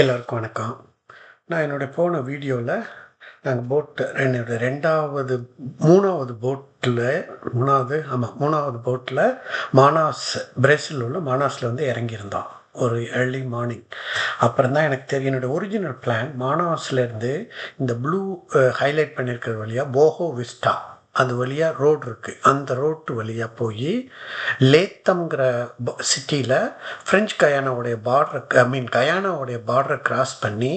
எல்லோருக்கும் வணக்கம். நான் என்னுடைய போன வீடியோவில் நாங்கள் போட்டு என்னுடைய ரெண்டாவது மூணாவது போட்டில் மூணாவது ஆமாம் மூணாவது போட்டில் மானாஸ் பிரேசில் உள்ள மானாஸில் வந்து இறங்கியிருந்தோம். ஒரு ஏர்லி மார்னிங் அப்புறம் தான் எனக்கு தெரியும் என்னோட ஒரிஜினல் பிளான் மானாஸ்லேருந்து இந்த ப்ளூ ஹைலைட் பண்ணியிருக்கிற வழியாக போஹோ விஸ்டா. அது வழியாக ரோடு இருக்குது அந்த ரோட்டு வழியாக போய் லேத்தம்ங்கிற சிட்டியில் ஃப்ரெஞ்ச் கயானாவுடைய பார்டர் ஐ மீன் கயானாவுடைய பார்டரை கிராஸ் பண்ணி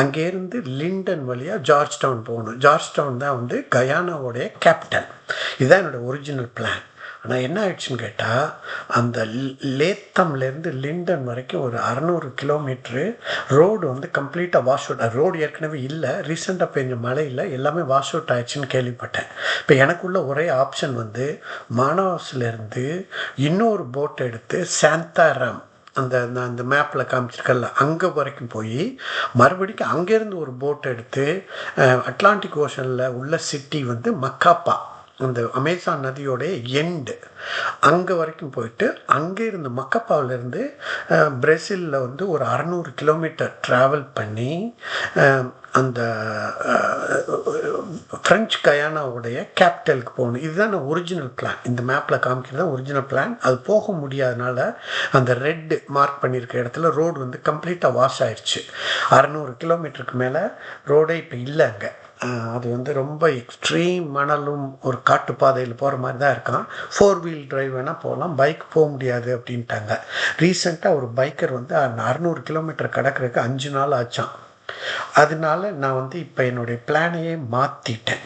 அங்கேருந்து லிண்டன் வழியாக ஜார்ஜ் டவுன் போகணும். ஜார்ஜ் டவுன் தான் வந்து கயானாவுடைய கேபிட்டல் இதுதான் என்னோடய ஒரிஜினல் பிளான் ஆனால் என்ன ஆயிடுச்சுன்னு கேட்டால் அந்த லேத்தம்லேருந்து லிண்டன் வரைக்கும் ஒரு அறநூறு கிலோமீட்ரு ரோடு வந்து கம்ப்ளீட்டாக வாஷ் அவுட். ரோடு ஏற்கனவே இல்லை ரீசெண்டாக பெஞ்ச மழையில் எல்லாமே வாஷ் அவுட் ஆயிடுச்சுன்னு கேள்விப்பட்டேன். இப்போ எனக்குள்ள ஒரே ஆப்ஷன் வந்து மானாஸ்லேருந்து இன்னொரு போட் எடுத்து சாந்தாராம் அந்த நான் அந்த மேப்பில் காமிச்சிருக்கல அங்கே வரைக்கும் போய் மறுபடிக்கும் அங்கேருந்து ஒரு போட் எடுத்து அட்லாண்டிக் ஓஷனில் உள்ள சிட்டி வந்து மக்காப்பா. அந்த அமேசான் நதியோடைய எண்டு அங்கே வரைக்கும் போயிட்டு அங்கே இருந்து மக்கப்பாவிலேருந்து பிரேசிலில் வந்து ஒரு அறநூறு கிலோமீட்டர் ட்ராவல் பண்ணி அந்த ஃப்ரெஞ்ச் கயானாவுடைய கேபிட்டலுக்கு போகணும். இதுதான் ஒரிஜினல் பிளான் இந்த மேப்பில் காமிக்கிறது ஒரிஜினல் பிளான் அது போக முடியாதனால அந்த ரெட்டு மார்க் பண்ணியிருக்க இடத்துல ரோடு வந்து கம்ப்ளீட்டாக வாஷ் ஆயிடுச்சு அறநூறு கிலோமீட்டருக்கு மேலே ரோடே இப்போ இல்லை அங்கே. அது வந்து ரொம்ப எக்ஸ்ட்ரீம் மணலும் ஒரு காட்டுப்பாதையில் போகிற மாதிரி தான் இருக்கான். ஃபோர் வீல் டிரைவ் வேணால் போகலாம் பைக் போக முடியாது அப்படின்ட்டாங்க. ரீசெண்டாக ஒரு பைக்கர் வந்து அறநூறு கிலோமீட்டர் கிடக்கிறதுக்கு அஞ்சு நாள் ஆச்சான். அதனால நான் வந்து இப்போ என்னுடைய பிளானையே மாற்றிட்டேன்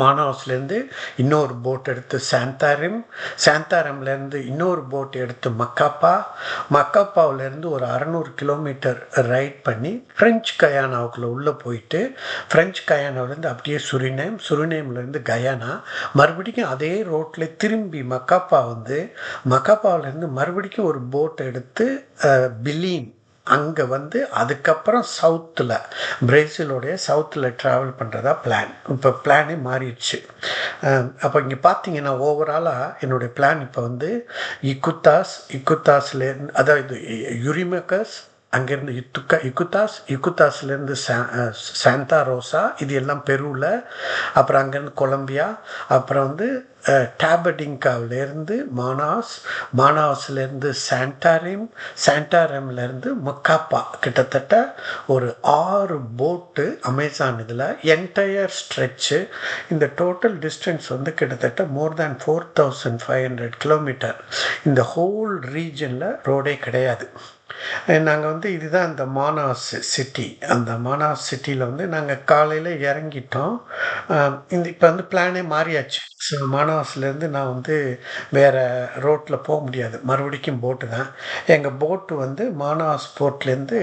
மானாஸ்லேருந்து இன்னொரு போட் எடுத்து சாந்தாரிம். சாந்தாரம்லேருந்து இன்னொரு போட் எடுத்து மக்காப்பா. மக்காப்பாவிலேருந்து ஒரு அறநூறு கிலோமீட்டர் ரைட் பண்ணி ஃப்ரெஞ்சு கயானாவுக்குள்ளே உள்ளே போயிட்டு ஃப்ரெஞ்ச் கயானாவிலேருந்து அப்படியே சுரிநேம் சுரிநேம்லேருந்து கயானா. மறுபடியும் அதே ரோட்டில் திரும்பி மக்காப்பா வந்து மக்காப்பாவிலேருந்து மறுபடியும் ஒரு போட் எடுத்து பிலீன் அங்கே வந்து அதுக்கப்புறம் சவுத்தில் பிரேசிலோடைய சவுத்தில் ட்ராவல் பண்ணுறதா பிளான் இப்போ பிளானே மாறிடுச்சு. அப்போ இங்கே பார்த்தீங்கன்னா ஓவராலாக என்னுடைய பிளான் இப்போ வந்து இக்குத்தாஸ் இக்குத்தாஸ்லேருந்து அதாவது யுரிமக்கஸ் அங்கேருந்து இத்துக்கா இக்குத்தாஸ் இக்குத்தாஸ்லேருந்து சா சாந்தா ரோசா இது எல்லாம் பெருவில் அப்புறம் அங்கேருந்து கொலம்பியா அப்புறம் வந்து டேபடிங்காவிலேருந்து மானாஸ் மானாஸ்லேருந்து சாண்டாரிம் சாண்டாரிம்லேருந்து மக்காப்பா. கிட்டத்தட்ட ஒரு ஆறு போட்டு அமேசான் இதில் என்டையர் ஸ்ட்ரெச்சு. இந்த டோட்டல் டிஸ்டன்ஸ் வந்து கிட்டத்தட்ட more than four thousand five hundred kilometre. இந்த ஹோல் ரீஜனில் ரோடே கிடையாது. நாங்கள் வந்து இதுதான் அந்த மானாஸ் சிட்டி அந்த மானாஸ் சிட்டியில் வந்து நாங்கள் காலையில் இறங்கிட்டோம். இந்த இப்போ வந்து பிளானே மாறியாச்சு. ஸோ மானாஸ்லேருந்து நான் வந்து வேறு ரோட்டில் போக முடியாது. மறுபடிக்கும் போட்டு தான். எங்கள் போட்டு வந்து மானாஸ் போர்ட்லேருந்து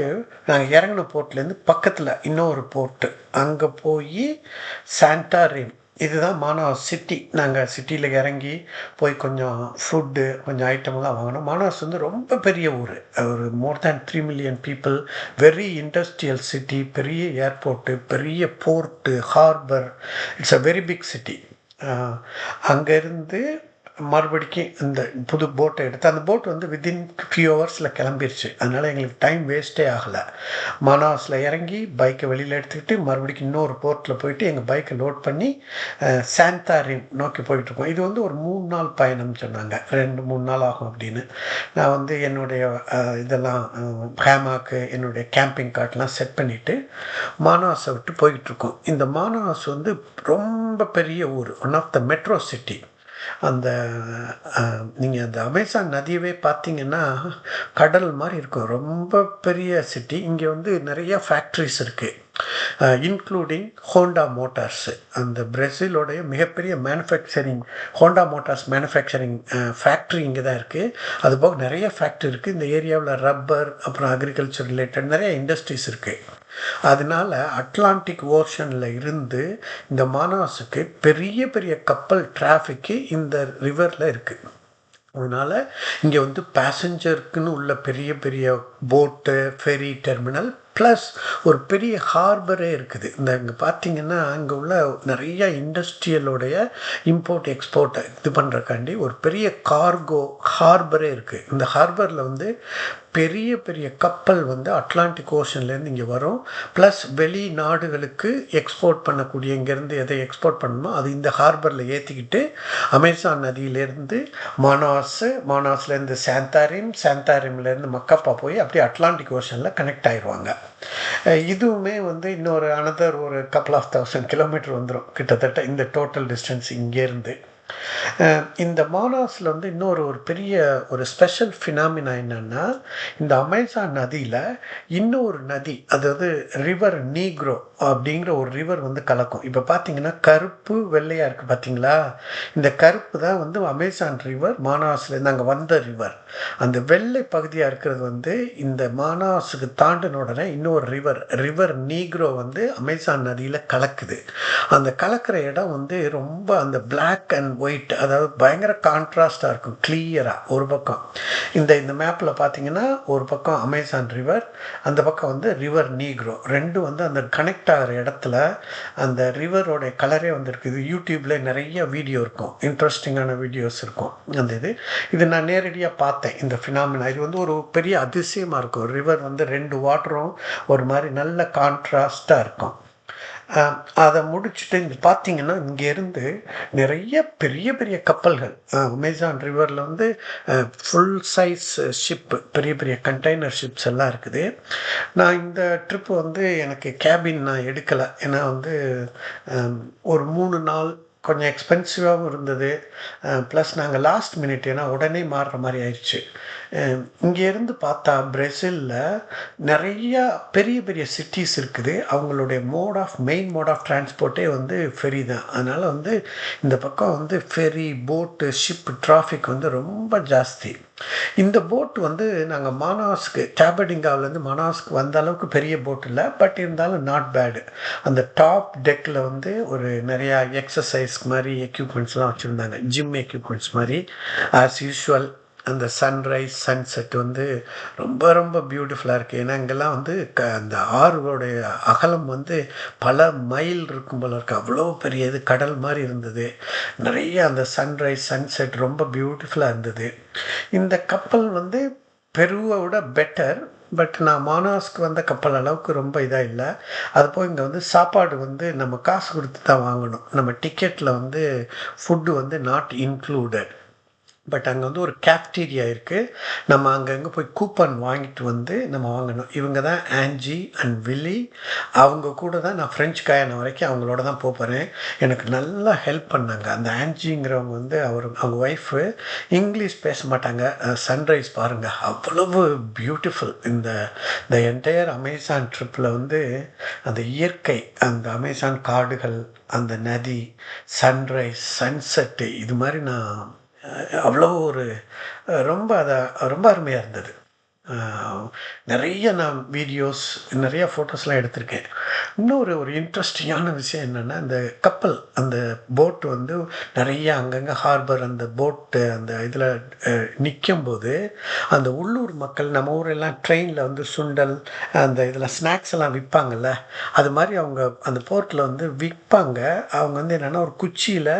நாங்கள் இறங்கின போர்ட்லேருந்து பக்கத்தில் இன்னொரு போர்ட்டு அங்கே போய் சாண்டாரின் இதுதான் மானாஸ் சிட்டி நாங்கள் சிட்டியில் இறங்கி போய் கொஞ்சம் ஃபுட்டு கொஞ்சம் ஐட்டம்லாம் வாங்கினோம் மானாஸ் வந்து ரொம்ப பெரிய ஊர். ஒரு more than three million people very industrial city பெரிய ஏர்போர்ட்டு பெரிய port harbour it's a very big city அங்கேருந்து மறுபடிக்கும் இந்த புது போட்டை எடுத்து அந்த போட் வந்து வித்தின் ஃபியூ ஹவர்ஸில் கிளம்பிருச்சு. அதனால் எங்களுக்கு டைம் வேஸ்ட்டே ஆகலை. மனாஸில் இறங்கி பைக்கை வெளியில் எடுத்துக்கிட்டு மறுபடிக்கும் இன்னொரு போர்ட்டில் போயிட்டு எங்கள் பைக்கை லோட் பண்ணி சாந்தாரின் நோக்கி போயிட்டுருக்கோம். இது வந்து ஒரு மூணு நாள் பயணம் சொன்னாங்க. ரெண்டு மூணு நாள் ஆகும் அப்படின்னு. நான் வந்து என்னுடைய இதெல்லாம் ஹேமாக்கு என்னுடைய கேம்பிங் கார்ட்லாம் செட் பண்ணிவிட்டு மானாஸை விட்டு போய்கிட்டுருக்கோம் இந்த மானாஸ் வந்து ரொம்ப பெரிய ஊர் one of the metro city அந்த நீங்கள் அந்த அமேசான் நதியவே பார்த்தீங்கன்னா கடல் மாதிரி இருக்கும். ரொம்ப பெரிய சிட்டி இங்கே வந்து நிறைய ஃபேக்ட்ரிஸ் இருக்குது இன்க்ளூடிங் ஹோண்டா மோட்டார்ஸு அந்த பிரேசிலோடைய மிகப்பெரிய manufacturing Honda motors manufacturing factory இங்கே தான் இருக்குது அதுபோக நிறைய ஃபேக்ட்ரி இருக்குது இந்த ஏரியாவில் ரப்பர் அப்புறம் அக்ரிகல்ச்சர் ரிலேட்டட் நிறைய இண்டஸ்ட்ரீஸ் இருக்குது அதனால அட்லாண்டிக் ஓஷனில் இருந்து இந்த மானாஸுக்கு பெரிய பெரிய கப்பல் டிராஃபிக்கு இந்த ரிவரில் இருக்குது அதனால் இங்கே வந்து பேசஞ்சருக்குன்னு உள்ள பெரிய பெரிய போட்டு ஃபெரி டெர்மினல் ப்ளஸ் ஒரு பெரிய ஹார்பரே இருக்குது. இந்த இங்கே பார்த்தீங்கன்னா அங்கே உள்ள நிறைய இண்டஸ்ட்ரியலோடைய இம்போர்ட் எக்ஸ்போர்ட்டை இது பண்ணுறக்காண்டி ஒரு பெரிய கார்கோ ஹார்பரே இருக்குது இந்த ஹார்பரில் வந்து பெரிய பெரிய கப்பல் வந்து அட்லாண்டிக் ஓஷன்லேருந்து இங்கே வரும். ப்ளஸ் வெளி நாடுகளுக்கு எக்ஸ்போர்ட் பண்ணக்கூடிய இங்கேருந்து எதை எக்ஸ்போர்ட் பண்ணணுமோ அது இந்த ஹார்பரில் ஏற்றிக்கிட்டு அமேசான் நதியிலேருந்து மானாஸ் மானாஸ்லேருந்து சாந்தாரிம் சாந்தாரிம்லேருந்து மக்கப்பா போய் அப்படியே அட்லாண்டிக் ஓஷனில் கனெக்ட் ஆயிடுவாங்க இதுவுமே வந்து இன்னொரு அனதர் ஒரு கப்பல் ஆஃப் தௌசண்ட் கிலோமீட்டர் வந்துடும் கிட்டத்தட்ட இந்த டோட்டல் டிஸ்டன்ஸ் இங்கேருந்து இந்த மானாஸில் வந்து இன்னொரு ஒரு பெரிய ஒரு ஸ்பெஷல் ஃபினாமினா என்னென்னா இந்த அமேசான் நதியில் இன்னொரு நதி அதாவது ரிவர் நீக்ரோ அப்படிங்கிற ஒரு ரிவர் வந்து கலக்கும். இப்போ பார்த்தீங்கன்னா கருப்பு வெள்ளையாக இருக்குது பார்த்தீங்களா இந்த கருப்பு தான் வந்து அமேசான் ரிவர் மானாஸ்லேருந்து அங்கே வந்த ரிவர் அந்த வெள்ளை பகுதியாக இருக்கிறது வந்து இந்த மானாஸுக்கு தாண்டின உடனே இன்னொரு ரிவர் ரிவர் நீக்ரோ வந்து அமேசான் நதியில் கலக்குது. அந்த கலக்கிற இடம் வந்து ரொம்ப அந்த பிளாக் அண்ட் ஒயிட் அதாவது பயங்கர கான்ட்ராஸ்டாக இருக்கும் கிளியராக ஒரு பக்கம். இந்த இந்த மேப்பில் பார்த்தீங்கன்னா ஒரு பக்கம் அமேசான் ரிவர் அந்த பக்கம் வந்து ரிவர் நீக்ரோ ரெண்டும் வந்து அந்த கனெக்ட் ஆகிற இடத்துல அந்த ரிவரோட கலரே வந்துருக்கு. இது யூடியூப்பில் நிறைய வீடியோ இருக்கும். இன்ட்ரெஸ்டிங்கான வீடியோஸ் இருக்கும். அந்த இது. இது நான் நேரடியாக பார்த்தேன் இந்த ஃபினாமினா இது வந்து ஒரு பெரிய அதிசயமாக இருக்கும். ரிவர் வந்து ரெண்டு வாட்டரும் ஒரு மாதிரி நல்ல கான்ட்ராஸ்டாக இருக்கும். அதை முடிச்சுட்டு இங்கே பார்த்தீங்கன்னா இங்கேருந்து நிறைய பெரிய பெரிய கப்பல்கள் அமேசான் ரிவரில் வந்து ஃபுல் சைஸ் ஷிப்பு பெரிய பெரிய கண்டெய்னர் ஷிப்ஸ் எல்லாம் இருக்குது. நான் இந்த ட்ரிப்பு வந்து எனக்கு கேபின் நான் எடுக்கலை. ஏன்னா வந்து ஒரு மூணு நாள் கொஞ்சம் எக்ஸ்பென்சிவாகவும் இருந்தது. ப்ளஸ் நாங்கள் லாஸ்ட் மினிட் ஏன்னா உடனே மாறுற மாதிரி ஆயிடுச்சு. இங்கேருந்து பார்த்தா பிரேசிலில் நிறையா பெரிய பெரிய சிட்டிஸ் இருக்குது. அவங்களுடைய mode of main mode of டிரான்ஸ்போர்ட்டே வந்து ஃபெரி தான். அதனால் வந்து இந்த பக்கம் வந்து ஃபெரி போட்டு ஷிப் டிராஃபிக் வந்து ரொம்ப ஜாஸ்தி. இந்த போட் வந்து நாங்கள் மானாஸ்க்கு டேபடிங்காவிலேருந்து மானாஸ்க்கு வந்த அளவுக்கு பெரிய போட் இல்லை. பட் இருந்தாலும் நாட் பேடு அந்த டாப் டெக்கில் வந்து ஒரு நிறையா எக்ஸசைஸ் மாதிரி எக்யூப்மெண்ட்ஸ்லாம் வச்சுருந்தாங்க. ஜிம் எக்யூப்மெண்ட்ஸ் மாதிரி. ஆஸ் யூஷுவல் அந்த சன்ரைஸ் சன்செட் வந்து ரொம்ப ரொம்ப பியூட்டிஃபுல்லாக இருக்குது ஏன்னா இங்கெல்லாம் வந்து க அந்த ஆறுகளுடைய அகலம் வந்து பல மைல் இருக்கும் போல இருக்குது அவ்வளோ பெரிய இது கடல் மாதிரி இருந்தது. நிறைய அந்த சன்ரைஸ் சன்செட் ரொம்ப பியூட்டிஃபுல்லாக இருந்தது. இந்த கப்பல் வந்து பெருவை விட பெட்டர் பட் நான் மானாஸ்க்கு வந்த கப்பல் அளவுக்கு ரொம்ப இதாக இல்லை. அது போய் இங்கே வந்து சாப்பாடு வந்து நம்ம காசு கொடுத்து தான் வாங்கணும். நம்ம டிக்கெட்டில் வந்து ஃபுட்டு வந்து நாட் இன்க்ளூடட் பட் அங்கே வந்து ஒரு கேப்டீரியா இருக்குது நம்ம அங்கங்கே போய் கூப்பன் வாங்கிட்டு வந்து நம்ம வாங்கணும். இவங்க தான் ஆன்ஜி அண்ட் வில்லி அவங்க கூட தான் நான் ஃப்ரெஞ்ச் காயான வரைக்கும் அவங்களோட தான் போக போகிறேன் எனக்கு நல்லா ஹெல்ப் பண்ணாங்க. அந்த ஆன்ஜிங்கிறவங்க வந்து அவர் அவங்க ஒய்ஃபு இங்கிலீஷ் பேச மாட்டாங்க. சன்ரைஸ் பாருங்கள் அவ்வளவு பியூட்டிஃபுல் இந்த இந்த என்டையர் அமேசான் ட்ரிப்பில் வந்து அந்த இயற்கை அந்த அமேசான் காடுகள் அந்த நதி சன்ரைஸ் சன்செட்டு இது மாதிரி நான் அவ்வளோ ஒரு ரொம்ப அதை ரொம்ப அருமையாக இருந்தது. நிறைய நான் வீடியோஸ் நிறைய ஃபோட்டோஸ்லாம் எடுத்திருக்கேன். இன்னொரு ஒரு இன்ட்ரெஸ்டிங்கான விஷயம் என்னென்னா இந்த கப்பல் அந்த போட் வந்து நிறைய அங்கங்கே ஹார்பர் அந்த போட்டு அந்த இதில் நிற்கும் போது அந்த உள்ளூர் மக்கள் நம்ம ஊரெல்லாம் ட்ரெயினில் வந்து சுண்டல் அந்த இதில் ஸ்நாக்ஸ் எல்லாம் விற்பாங்கல்ல அது மாதிரி அவங்க அந்த போர்ட்டில் வந்து விற்பாங்க. அவங்க வந்து என்னென்னா ஒரு குச்சியில்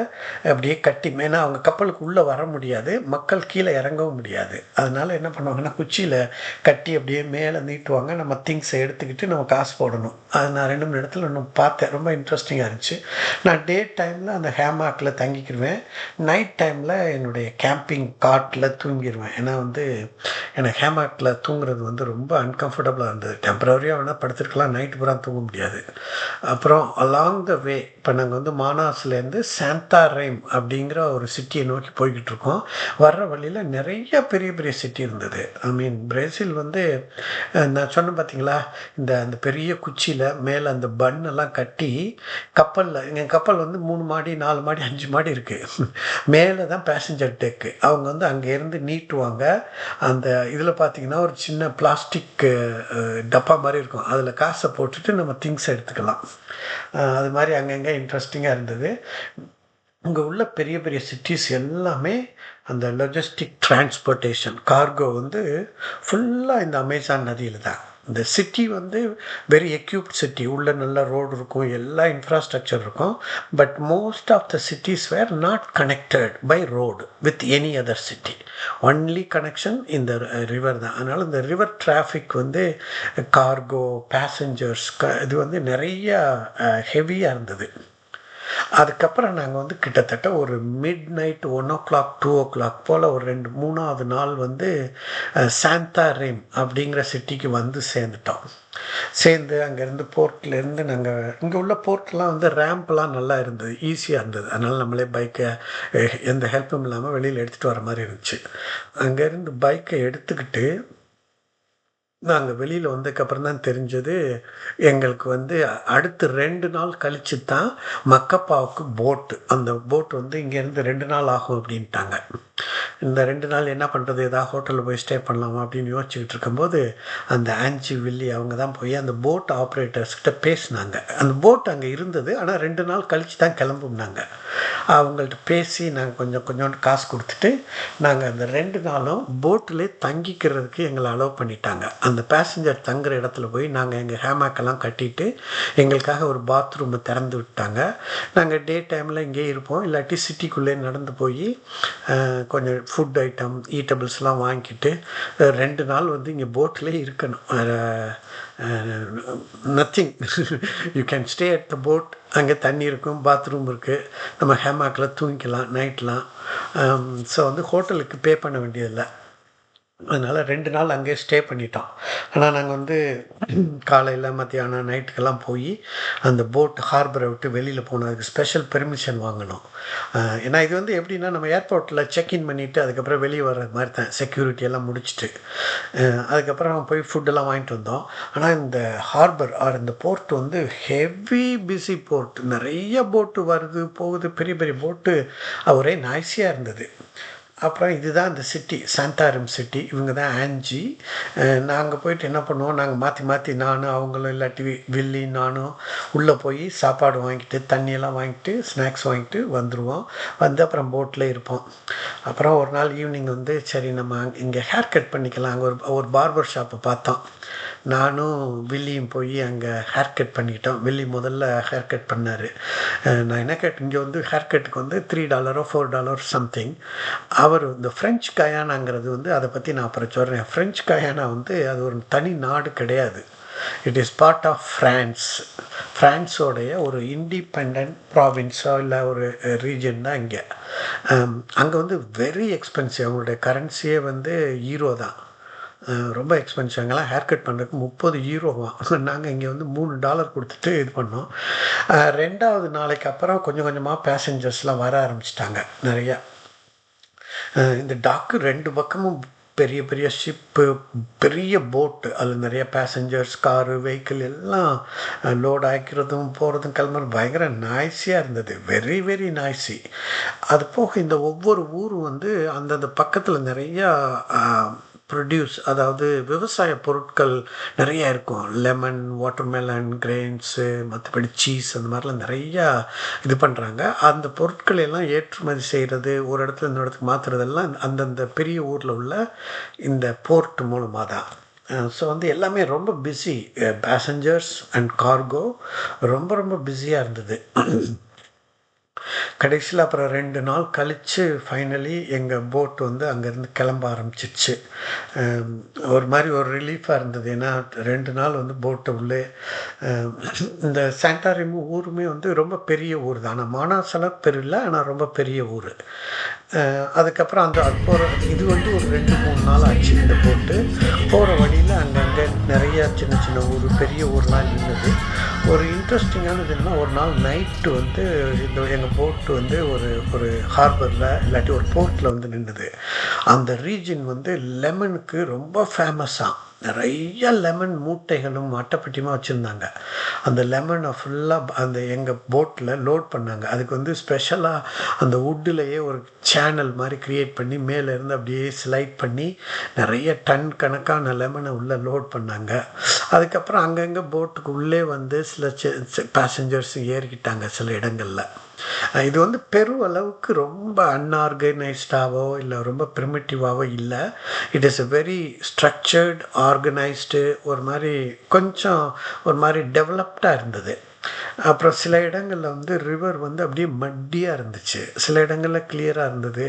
அப்படியே கட்டி ஏன்னா அவங்க கப்பலுக்கு உள்ளே வர முடியாது மக்கள் கீழே இறங்கவும் முடியாது. அதனால் என்ன பண்ணுவாங்கன்னா குச்சியில் கட்டி அப்படியே மேலே நீட்டுவாங்க. நம்ம திங்ஸை எடுத்துக்கிட்டு நம்ம காசு போடணும். அது நான் ரெண்டு மூணு இடத்துல இன்னும் பார்த்தேன். ரொம்ப இன்ட்ரெஸ்டிங்காக இருந்துச்சு. நான் டே டைமில் அந்த ஹேமாக்கில் தங்கிக்கிடுவேன் நைட் டைமில் என்னுடைய கேம்பிங் காட்டில் தூங்கிடுவேன் ஏன்னா வந்து எனக்கு ஹேமாக்கில் தூங்குறது வந்து ரொம்ப அன்கம்ஃபர்டபுளாக இருந்தது. டெம்பரரியாக வேணால் படுத்துருக்கலாம். நைட்டு பூரா தூங்க முடியாது. அப்புறம் அலாங் த வே இப்போ நாங்கள் வந்து மானாஸ்லேருந்து சாந்தா ரைம் அப்படிங்கிற ஒரு சிட்டியை நோக்கி போய்கிட்டு இருக்கோம். வர்ற வழியில் நிறைய பெரிய பெரிய சிட்டி இருந்தது. ஐ மீன் பிரேசில் வந்து நான் சொன்னேன் பார்த்தீங்களா இந்த அந்த பெரிய குச்சியில் மேலே அந்த பன் எல்லாம் கட்டி கப்பலில் எங்கள் கப்பல் வந்து மூணு மாடி நாலு மாடி அஞ்சு மாடி இருக்குது மேலே தான் பேசஞ்சர் டெக்கு அவங்க வந்து அங்கேருந்து நீட்டுவாங்க. அந்த இதில் பார்த்தீங்கன்னா ஒரு சின்ன பிளாஸ்டிக் டப்பா மாதிரி இருக்கும். அதில் காசை போட்டுட்டு நம்ம திங்ஸ் எடுத்துக்கலாம். அது மாதிரி அங்கங்கே இன்ட்ரெஸ்டிங்காக இருந்தது. இங்கே உள்ள பெரிய பெரிய சிட்டிஸ் எல்லாமே அந்த லொஜிஸ்டிக் டிரான்ஸ்போர்ட்டேஷன் கார்கோ வந்து ஃபுல்லாக இந்த அமேசான் நதியில் தான். இந்த சிட்டி வந்து வெரி எக்யூப்ட் சிட்டி உள்ளே நல்ல ரோடு இருக்கும் எல்லா இன்ஃப்ராஸ்ட்ரக்சர் இருக்கும். But most of the cities were not connected by road with any other city only connection இந்த ரிவர் தான். அதனால் இந்த ரிவர் டிராஃபிக் வந்து கார்கோ பேசஞ்சர்ஸ் க இது வந்து நிறைய uh, ஹெவியாக இருந்தது. அதுக்கப்புறம் நாங்கள் வந்து கிட்டத்தட்ட ஒரு midnight one o'clock two o'clock போல் ஒரு ரெண்டு மூணாவது நாள் வந்து சாந்தா ரேம் அப்படிங்கிற சிட்டிக்கு வந்து சேர்ந்துட்டோம். சேர்ந்து அங்கேருந்து போர்ட்லேருந்து நாங்கள் இங்கே உள்ள போர்ட்லாம் வந்து ரேம்ப்லாம் நல்லா இருந்தது ஈஸியாக இருந்தது. அதனால் நம்மளே பைக்கை எந்த ஹெல்ப்பும் இல்லாமல் வெளியில் எடுத்துகிட்டு வர மாதிரி இருந்துச்சு. அங்கேருந்து பைக்கை எடுத்துக்கிட்டு நாங்கள் வெளியில் வந்ததுக்கப்புறம் தான் தெரிஞ்சது எங்களுக்கு வந்து அடுத்து ரெண்டு நாள் கழித்து தான் மக்கப்பாவுக்கு போட்டு அந்த போட் வந்து இங்கேருந்து ரெண்டு நாள் ஆகும் அப்படின்ட்டாங்க. இந்த ரெண்டு நாள் என்ன பண்ணுறது ஏதாவது ஹோட்டலில் போய் ஸ்டே பண்ணலாமா அப்படின்னு யோசிச்சுக்கிட்டு இருக்கும்போது அந்த ஆன்ச்சி வில்லி அவங்க தான் போய் அந்த போட் ஆப்ரேட்டர்ஸ்கிட்ட பேசினாங்க. அந்த போட் அங்கே இருந்தது ஆனால் ரெண்டு நாள் கழித்து தான் கிளம்புனாங்க. அவங்கள்ட்ட பேசி நாங்கள் கொஞ்சம் கொஞ்சோண்டு காசு கொடுத்துட்டு நாங்கள் அந்த ரெண்டு நாளும் போட்டில் தங்கிக்கிறதுக்கு எங்களை அலோவ் பண்ணிட்டாங்க. அந்த பேசஞ்சர் தங்குற இடத்துல போய் நாங்கள் எங்கள் ஹேமேக்கெல்லாம் கட்டிட்டு எங்களுக்காக ஒரு பாத்ரூமை திறந்து விட்டாங்க. நாங்கள் டே டைமில் இங்கே இருப்போம். இல்லாட்டி சிட்டிக்குள்ளே நடந்து போய் கொஞ்சம் ஃபுட் ஐட்டம் ஈட்டபிள்ஸ்லாம் வாங்கிட்டு ரெண்டு நாள் வந்து இங்கே போட்டிலே இருக்கணும். Nothing you can stay at the boat அங்கே தண்ணி இருக்கும் பாத்ரூம் இருக்குது நம்ம ஹேமாக்கில் தூங்கிக்கலாம் நைட்லாம் ஸோ வந்து ஹோட்டலுக்கு பே பண்ண வேண்டியதில்லை. அதனால் ரெண்டு நாள் அங்கேயே ஸ்டே பண்ணிட்டோம். ஆனால் நாங்கள் வந்து காலையில் மத்தியானம் நைட்டுக்கெல்லாம் போய் அந்த போட் ஹார்பரை விட்டு வெளியில் போனதுக்கு ஸ்பெஷல் பெர்மிஷன் வாங்கினோம். ஏன்னா இது வந்து எப்படின்னா நம்ம ஏர்போர்ட்டில் செக்இன் பண்ணிவிட்டு அதுக்கப்புறம் வெளியே வர மாதிரி தான் செக்யூரிட்டி எல்லாம் முடிச்சுட்டு. அதுக்கப்புறம் போய் ஃபுட்டெல்லாம் வாங்கிட்டு வந்தோம். ஆனால் இந்த ஹார்பர் ஆர் இந்த போர்ட் வந்து ஹெவி பிஸி போர்ட் நிறைய போட்டு வருது போகுது பெரிய பெரிய போட்டு ஒரே நாய்ஸியாக இருந்தது. அப்புறம் இதுதான் இந்த சிட்டி சாந்தாரம் சிட்டி இவங்க தான் ஆஞ்சி நாங்கள் போயிட்டு என்ன பண்ணுவோம்? நாங்கள் மாற்றி மாற்றி நானும் அவங்களும் இல்லாட்டி வில்லி நானும் உள்ளே போய் சாப்பாடு வாங்கிட்டு தண்ணியெல்லாம் வாங்கிட்டு ஸ்நாக்ஸ் வாங்கிட்டு வந்துடுவோம் வந்து அப்புறம் போட்டில் இருப்போம். அப்புறம் ஒரு நாள் ஈவினிங் வந்து சரி நம்ம இங்கே ஹேர் கட் பண்ணிக்கலாம். அங்கே ஒரு ஒரு பார்பர் ஷாப்பை பார்த்தோம். நானும் வில்லியும் போய் அங்கே ஹேர் கட் பண்ணிக்கிட்டோம். வில்லி முதல்ல ஹேர் கட் பண்ணார். நான் என்ன கேட்டேன்? இங்கே வந்து ஹேர் கட்டுக்கு வந்து த்ரீ டாலரோ ஃபோர் டாலர் சம்திங் அவர் இந்த ஃப்ரெஞ்ச் கயானாங்கிறது வந்து அதை பற்றி நான் அப்புறம் சொல்கிறேன் ஃப்ரெஞ்ச் கயானா வந்து அது ஒரு தனி நாடு கிடையாது. It is part of France ஃப்ரான்ஸோடைய ஒரு இண்டிபெண்ட் ப்ராவின்ஸோ இல்லை ஒரு ரீஜன் தான் இங்கே. அங்கே வந்து வெரி எக்ஸ்பென்சிவ் அவங்களுடைய கரன்சியே வந்து ஈரோ தான். ரொம்ப எக்ஸ்பென்சிவ் அங்கெல்லாம் ஹேர் கட் பண்ணுறதுக்கு முப்பது யூரோவாம் நாங்கள் இங்கே வந்து மூணு டாலர் கொடுத்துட்டு இது பண்ணோம். ரெண்டாவது நாளைக்கு அப்புறம் கொஞ்சம் கொஞ்சமாக பேசஞ்சர்ஸ்லாம் வர ஆரம்பிச்சிட்டாங்க. நிறையா. இந்த டாக்கு ரெண்டு பக்கமும் பெரிய பெரிய ஷிப்பு பெரிய போட்டு அதில் நிறைய பேசஞ்சர்ஸ் காரு வெஹிக்கிள் எல்லாம் லோட் ஆக்கிறதும் போகிறதும் கிளம்புறது பயங்கர நாய்ஸியாக இருந்தது. வெரி வெரி நாய்ஸி அது போக இந்த ஒவ்வொரு ஊரும் வந்து அந்தந்த பக்கத்தில் நிறையா ப்ரொடியூஸ் அதாவது விவசாய பொருட்கள் நிறையா இருக்கும். லெமன் வாட்டர்மெலன் கிரெயின்ஸு மற்றபடி சீஸ் அந்த மாதிரிலாம் நிறையா இது பண்ணுறாங்க அந்த பொருட்கள் எல்லாம் ஏற்றுமதி செய்கிறது ஒரு இடத்துல இந்த இடத்துக்கு மாற்றுறதெல்லாம் அந்தந்த பெரிய ஊரில் உள்ள இந்த போர்ட் மூலமாக தான். ஸோ வந்து எல்லாமே ரொம்ப பிஸி பேசஞ்சர்ஸ் அண்ட் கார்கோ ரொம்ப ரொம்ப பிஸியாக இருந்தது. கடைசியில் அப்புறம் ரெண்டு நாள் கழித்து ஃபைனலி எங்கள் போட் வந்து அங்கேருந்து கிளம்ப ஆரம்பிச்சிச்சு ஒரு மாதிரி ஒரு ரிலீஃபாக இருந்தது. ஏன்னா ரெண்டு நாள் வந்து போட்டை உள்ளே இந்த சாண்டாரிமு ஊருமே வந்து ரொம்ப பெரிய ஊர் தான். ஆனால் மானாசலர் பெரு இல்லை ஆனால் ரொம்ப பெரிய ஊர். அதுக்கப்புறம் அந்த அது போகிற இது வந்து ஒரு ரெண்டு மூணு நாள் ஆச்சு இந்த போட்டு போகிற வழியில் அங்கங்கே நிறைய சின்ன சின்ன ஊர் பெரிய ஊர்லாம் இருந்தது. ஒரு இன்ட்ரெஸ்டிங்கானது என்னன்னா ஒரு நாள் நைட்டு வந்து இந்த எங்கள் போட்டு வந்து ஒரு ஒரு ஹார்பரில் இல்லாட்டி ஒரு போர்ட்டில் வந்து நின்றுது அந்த ரீஜன் வந்து லெமனுக்கு ரொம்ப ஃபேமஸாக நிறைய லெமன் மூட்டைகளும் அட்டைப்பட்டியுமா வச்சுருந்தாங்க. அந்த லெமனை ஃபுல்லாக அந்த எங்கள் போட்டில் லோட் பண்ணாங்க. அதுக்கு வந்து ஸ்பெஷலாக அந்த வுட்டிலேயே ஒரு சேனல் மாதிரி க்ரியேட் பண்ணி மேலேருந்து அப்படியே ஸ்லைட் பண்ணி நிறைய டன் கணக்கான லெமனை உள்ளே லோட் பண்ணாங்க. அதுக்கப்புறம் அங்கங்கே போட்டுக்கு உள்ளே வந்து சில பேசஞ்சர்ஸ் ஏறிக்கிட்டாங்க சில இடங்களில். இது வந்து பெரு அளவுக்கு ரொம்ப அன்ஆர்கனைஸ்டாவோ இல்லை ரொம்ப ப்ரிமிட்டிவாவோ இல்லை. It is a very structured organised ஒரு மாதிரி கொஞ்சம் ஒரு மாதிரி டெவலப்டாக இருந்தது. அப்புறம் சில இடங்களில் வந்து ரிவர் வந்து அப்படியே மட்டியாக இருந்துச்சு. சில இடங்களில் கிளியராக இருந்தது.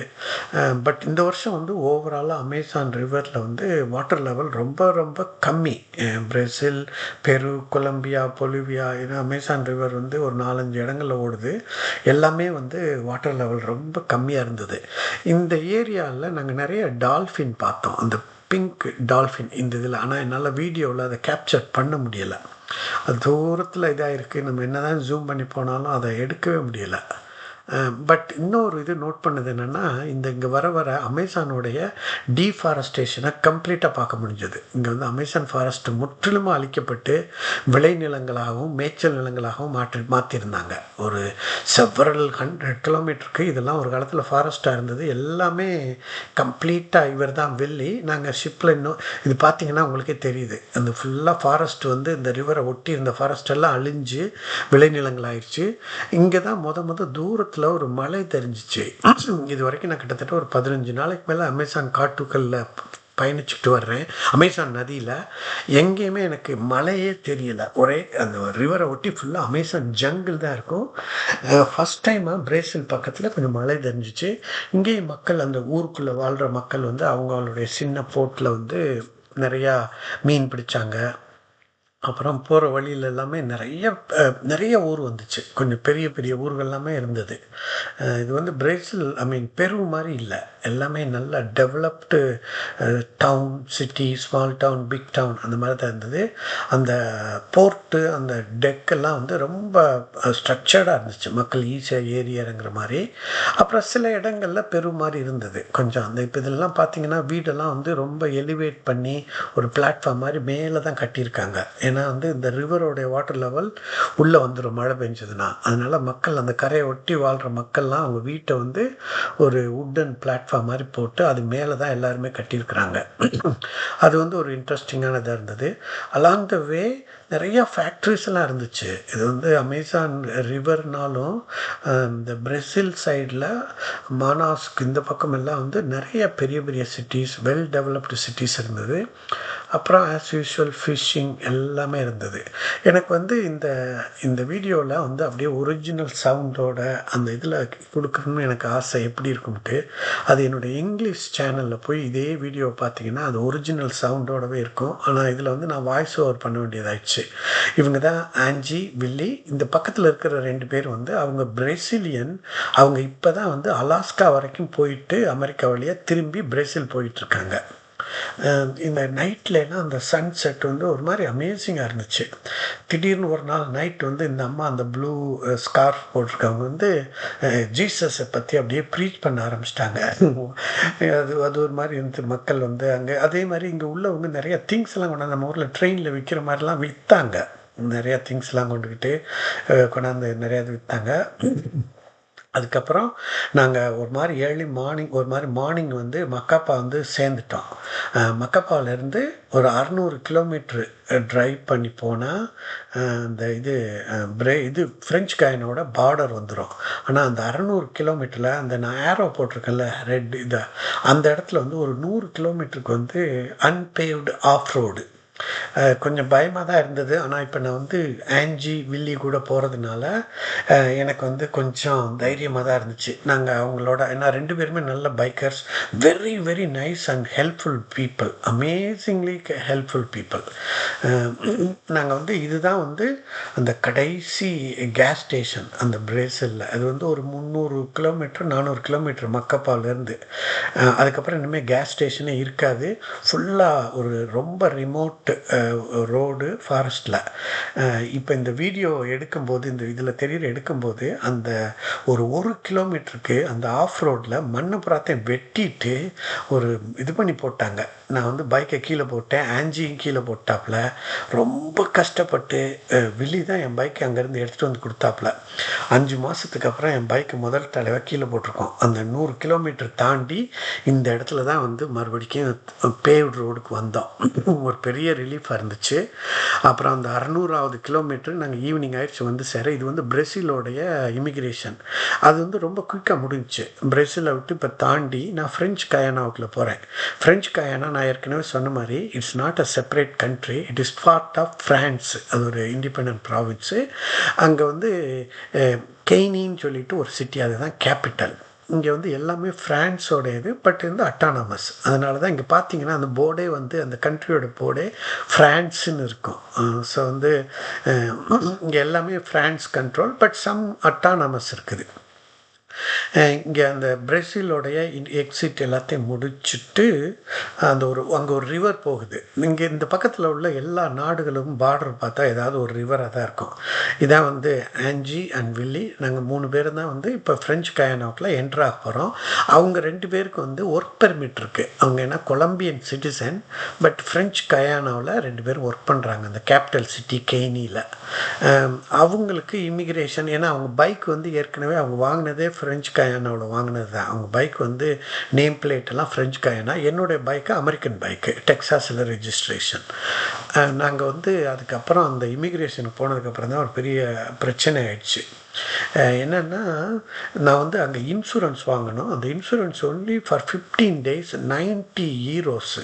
பட் இந்த வருஷம் வந்து ஓவராலாக அமேசான் ரிவரில் வந்து வாட்டர் லெவல் ரொம்ப ரொம்ப கம்மி. பிரேசில் பெரு கொலம்பியா பொலிவியா இது அமேசான் ரிவர் வந்து ஒரு நாலஞ்சு இடங்களில் ஓடுது. எல்லாமே வந்து வாட்டர் லெவல் ரொம்ப கம்மியாக இருந்தது. இந்த ஏரியாவில் நாங்கள் நிறைய டால்ஃபின் பார்த்தோம். அந்த பிங்க் டால்ஃபின் இந்த இதில். ஆனால் என்னால் வீடியோவில் அதை கேப்சர் பண்ண முடியலை. அது தூரத்தில் இதாக இருக்குது நம்ம என்ன தான் ஜூம் பண்ணி போனாலும் அதை எடுக்கவே முடியலை. பட் இன்னொரு இது நோட் பண்ணது என்னென்னா இந்த இங்கே வர வர அமேசானுடைய டீஃபாரஸ்டேஷனை கம்ப்ளீட்டாக பார்க்க முடிஞ்சது. இங்கே வந்து அமேசான் ஃபாரஸ்ட் முற்றிலுமாக அழிக்கப்பட்டு விளைநிலங்களாகவும் மேய்ச்சல் நிலங்களாகவும் மாற்றி மாற்றிருந்தாங்க ஒரு செவரல் ஹண்ட்ரட் கிலோமீட்டருக்கு இதெல்லாம் ஒரு காலத்தில் ஃபாரஸ்ட்டாக இருந்தது. எல்லாமே கம்ப்ளீட்டாக இவர் தான் வெள்ளி. நாங்கள் ஷிப்பில் இன்னும் இது பார்த்தீங்கன்னா உங்களுக்கே தெரியுது. அந்த ஃபுல்லாக ஃபாரஸ்ட் வந்து இந்த ரிவரை ஒட்டி இருந்த ஃபாரஸ்ட் எல்லாம் அழிஞ்சு விளைநிலங்களாயிருச்சு இங்கே தான் முத முத தூரத்தில் ஒரு மலை தெரிஞ்சிச்சு. இது வரைக்கும் நான் கிட்டத்தட்ட ஒரு பதினஞ்சு நாளைக்கு மேலே அமேசான் காட்டுக்களில் பயணிச்சுட்டு வர்றேன். அமேசான் நதியில். எங்கேயுமே எனக்கு மலையே தெரியல. ஒரே அந்த ரிவரை ஒட்டி ஃபுல்லாக அமேசான் ஜங்கிள் தான் இருக்கும். ஃபஸ்ட் டைமாக பிரேசில் பக்கத்தில் கொஞ்சம் மழை தெரிஞ்சிச்சு. இங்கேயும் மக்கள் அந்த ஊருக்குள்ளே வாழ்கிற மக்கள் வந்து அவங்களுடைய சின்ன போட்டில் வந்து நிறையா மீன் பிடிச்சாங்க. அப்புறம் போகிற வழியில் எல்லாமே நிறைய நிறைய ஊர் வந்துச்சு. கொஞ்சம் பெரிய பெரிய ஊர்கள் எல்லாமே இருந்தது. இது வந்து பிரேசில் ஐ மீன் பெரு மாதிரி இல்லை. எல்லாமே நல்லா developed town city small town big town அந்த மாதிரி தான் இருந்தது. அந்த போர்ட்டு அந்த டெக்கெல்லாம் வந்து ரொம்ப ஸ்ட்ரக்சர்டாக இருந்துச்சு. மக்கள் ஈஸியாக ஏறி இறங்குற மாதிரி. அப்புறம் சில இடங்களில் பெரு மாதிரி இருந்தது. கொஞ்சம் அந்த இப்போ இதெல்லாம் பார்த்தீங்கன்னா வீடெல்லாம் வந்து ரொம்ப எலிவேட் பண்ணி ஒரு பிளாட்ஃபார்ம் மாதிரி மேலே தான் கட்டியிருக்காங்க. ஏன்னா வந்து இந்த ரிவரோடைய வாட்டர் லெவல் உள்ளே வந்துடும் மழை பெஞ்சதுன்னா. அதனால் மக்கள் அந்த கரையை ஒட்டி வாழ்கிற மக்கள்லாம் அவங்க வீட்டை வந்து ஒரு உட்டன் பிளாட்ஃபார்ம் மாதிரி போட்டு அது மேலே தான் எல்லாருமே கட்டியிருக்கிறாங்க. அது வந்து ஒரு இன்ட்ரெஸ்டிங்கானதாக இருந்தது. அலாங் த வே நிறைய ஃபேக்ட்ரிஸ் எல்லாம் இருந்துச்சு. இது வந்து அமேசான் ரிவர்னாலும் இந்த பிரேசில் சைடில் மானாஸ்க்கு இந்த பக்கமெல்லாம் வந்து நிறைய பெரிய பெரிய சிட்டிஸ் வெல் டெவலப்டு சிட்டிஸ் இருந்தது. அப்புறம் ஆஸ் யூஷுவல் ஃபிஷ்ஷிங் எல்லாமே இருந்தது. எனக்கு வந்து இந்த இந்த வீடியோவில் வந்து அப்படியே ஒரிஜினல் சவுண்டோட அந்த இதில் கொடுக்கணும்னு எனக்கு ஆசை எப்படி இருக்கும்ட்டு அது என்னுடைய இங்கிலீஷ் சேனலில் போய் இதே வீடியோ பார்த்தீங்கன்னா அது ஒரிஜினல் சவுண்டோடவே இருக்கும். ஆனால் இதில் வந்து நான் வாய்ஸ் ஓவர் பண்ண வேண்டியதாயிடுச்சு. இவங்க தான் ஆஞ்சி வில்லி இந்த பக்கத்தில் இருக்கிற ரெண்டு பேர் வந்து அவங்க பிரேசிலியன் அவங்க இப்போ தான் வந்து அலாஸ்கா வரைக்கும் போயிட்டு அமெரிக்கா வழியாக திரும்பி பிரேசில் போயிட்டுருக்காங்க இருக்காங்க. இந்த நைட்லலாம் அந்த சன் செட் வந்து ஒரு மாதிரி அமேசிங்காக இருந்துச்சு. திடீர்னு ஒரு நாள் நைட் வந்து இந்த அம்மா அந்த ப்ளூ ஸ்கார்ஃப் போட்டிருக்கவங்க வந்து ஜீசஸை பற்றி அப்படியே ப்ரீச் பண்ண ஆரம்பிச்சிட்டாங்க. அது அது ஒரு மாதிரி இருந்து மக்கள் வந்து அங்கே அதே மாதிரி இங்கே உள்ளவங்க நிறைய திங்ஸ் எல்லாம் கொண்டாந்து நம்ம ஊரில் ட்ரெயினில் விற்கிற மாதிரிலாம் விற்றாங்க நிறையா திங்ஸ்லாம் கொண்டுக்கிட்டு கொண்டாந்து நிறையா இது விற்றாங்க அதுக்கப்புறம் நாங்கள் ஒரு மாதிரி ஏர்லி மார்னிங் ஒரு மாதிரி மார்னிங் வந்து மக்காப்பா வந்து சேர்ந்துட்டோம். அஹ் மக்காப்பாவிலேருந்து ஒரு அறநூறு கிலோமீட்ரு ட்ரைவ் பண்ணி போனால் அந்த இது பிரே இது ஃப்ரெஞ்ச் காயினோட பார்டர் வந்துடும் ஆனால் அந்த அறநூறு கிலோமீட்டரில் அந்த நான் ஏரோ போட்டிருக்கேன்ல ரெட் இதை அந்த இடத்துல வந்து ஒரு நூறு கிலோமீட்டருக்கு வந்து அன்பேவ்டு ஆஃப் ரோடு கொஞ்சம் பயமாக தான் இருந்தது. ஆனால் இப்போ நான் வந்து ஆன்ஜி வில்லி கூட போகிறதுனால எனக்கு வந்து கொஞ்சம் தைரியமாக தான் இருந்துச்சு. நாங்கள் அவங்களோட ஏன்னா ரெண்டு பேருமே நல்ல bikers very very nice and helpful people amazingly helpful people நாங்கள் வந்து இதுதான் வந்து அந்த கடைசி கேஸ் ஸ்டேஷன் அந்த பிரேசிலில் அது வந்து ஒரு முந்நூறு கிலோமீட்டர் நானூறு கிலோமீட்டர் மக்கப்பா,லேருந்து அதுக்கப்புறம் இனிமேல் கேஸ் ஸ்டேஷனே இருக்காது. ஃபுல்லாக ஒரு ரொம்ப ரிமோட் ரோடு ஃபாரஸ்ட்டில் இப்போ இந்த வீடியோ எடுக்கும்போது இந்த இதில் தெரியுற எடுக்கும்போது அந்த ஒரு ஒரு கிலோமீட்டருக்கு அந்த ஆஃப் ரோட்டில் மண்ணு புறாத்தையும் வெட்டிட்டு ஒரு இது பண்ணி போட்டாங்க. நான் வந்து பைக்கை கீழே போட்டேன் ஆஞ்சியும் கீழே போட்டாப்புல ரொம்ப கஷ்டப்பட்டு வில்லி தான் என் பைக்கை அங்கேருந்து எடுத்துகிட்டு வந்து கொடுத்தாப்புல அஞ்சு மாதத்துக்கு அப்புறம் என் பைக்கு முதல் தலைவாக கீழே போட்டிருக்கோம். அந்த நூறு கிலோமீட்டர் தாண்டி இந்த இடத்துல தான் வந்து மறுபடிக்கும் பேவ்ட் ரோடுக்கு வந்தோம். ஒரு பெரிய ரிலீஃபாக இருந்துச்சு. அப்புறம் அந்த அறநூறாவது கிலோமீட்டர் நாங்கள் ஈவினிங் ஆயிடுச்சு வந்து சேர. இது வந்து பிரேசிலோடைய இமிக்ரேஷன் அது வந்து ரொம்ப குயிக்காக முடிஞ்சுச்சு. பிரேசிலை விட்டு இப்போ தாண்டி நான் ஃப்ரெஞ்ச் கயானாவுக்குள்ளே போகிறேன் ஃப்ரெஞ்ச் கயானா நான் ஏற்கனவே சொன்ன மாதிரி it's not a separate country it is part of France அது ஒரு இண்டிபெண்ட் ப்ராவின்ஸு அங்கே வந்து கெய்னின்னு சொல்லிட்டு ஒரு சிட்டி அதுதான் கேபிட்டல் இங்கே வந்து எல்லாமே ஃப்ரான்ஸோட இது பட் வந்து அட்டானமஸ் அதனால தான் இங்கே பார்த்தீங்கன்னா அந்த போர்டே வந்து அந்த கண்ட்ரியோட போர்டே ஃப்ரான்ஸுன்னு இருக்கும். ஸோ வந்து இங்கே எல்லாமே France control but some autonomous இருக்குது. இங்கே அந்த பிரேசிலோடைய எக்ஸிட் எல்லாத்தையும் முடிச்சுட்டு அந்த ஒரு அங்கே ஒரு ரிவர் போகுது. இங்கே இந்த பக்கத்தில் உள்ள எல்லா நாடுகளும் பார்டர் பார்த்தா ஏதாவது ஒரு ரிவராக தான் இருக்கும். இதான் வந்து ஆன்ஜி அண்ட் வில்லி நாங்கள் மூணு பேர் தான் வந்து இப்போ ஃப்ரெஞ்ச் கயானாவுக்குள்ள என்ட்ரு ஆக போகிறோம் அவங்க ரெண்டு பேருக்கு வந்து ஒர்க் பெர்மிட் இருக்குது அவங்க என்ன கொலம்பியன் சிட்டிசன் பட் ஃப்ரெஞ்ச் கயானாவில் ரெண்டு பேரும் ஒர்க் பண்ணுறாங்க அந்த கேபிட்டல் சிட்டி கெய்னியில் அவங்களுக்கு இமிக்ரேஷன் ஏன்னா அவங்க பைக் வந்து ஏற்கனவே அவங்க வாங்கினதே ஃப்ரெஞ்சு கயானாவில் வாங்கினது தான். அவங்க பைக் வந்து நேம் பிளேட்டெல்லாம் ஃப்ரெஞ்சு ஃப்ரெஞ்ச் கயானா என்னுடைய பைக்கு அமெரிக்கன் பைக்கு டெக்ஸாஸில் ரெஜிஸ்ட்ரேஷன் நாங்கள் வந்து அதுக்கப்புறம் அந்த இமிக்ரேஷனுக்கு போனதுக்கப்புறம் தான் ஒரு பெரிய பிரச்சனை ஆயிடுச்சு. என்னென்னா என்னன்னா நான் வந்து அங்கே இன்சூரன்ஸ் வாங்கணும். அந்த insurance only for fifteen days ninety euros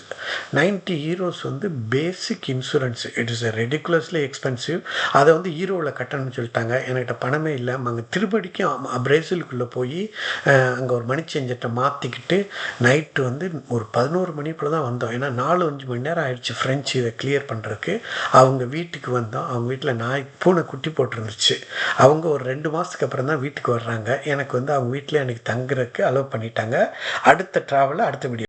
ninety euros வந்து basic insurance it is ridiculously expensive அதை வந்து ஈரோவில் கட்டணும்னு சொல்லிட்டாங்க. என்கிட்ட பணமே இல்லை அங்கே திருப்படிக்கும் பிரேசிலுக்குள்ளே போய் அங்கே ஒரு மணிச்செஞ்சட்டை மாற்றிக்கிட்டு நைட்டு வந்து ஒரு பதினோரு மணி போல் தான் வந்தோம். ஏன்னா நாலு அஞ்சு மணி நேரம் ஆயிடுச்சு ஃப்ரெஞ்சு இதை கிளியர் பண்ணுறதுக்கு அவங்க வீட்டுக்கு வந்தோம். அவங்க வீட்டில் நாய் பூனை குட்டி போட்டிருந்துச்சு. அவங்க ஒரு ரெண்டு மாதத்துக்கு அப்புறம் தான் வீட்டுக்கு வர்றாங்க. எனக்கு வந்து அவங்க வீட்டில் எனக்கு தங்குறதுக்கு அலோவ் பண்ணிட்டாங்க. அடுத்த ட்ராவலில் அடுத்த வீடியோ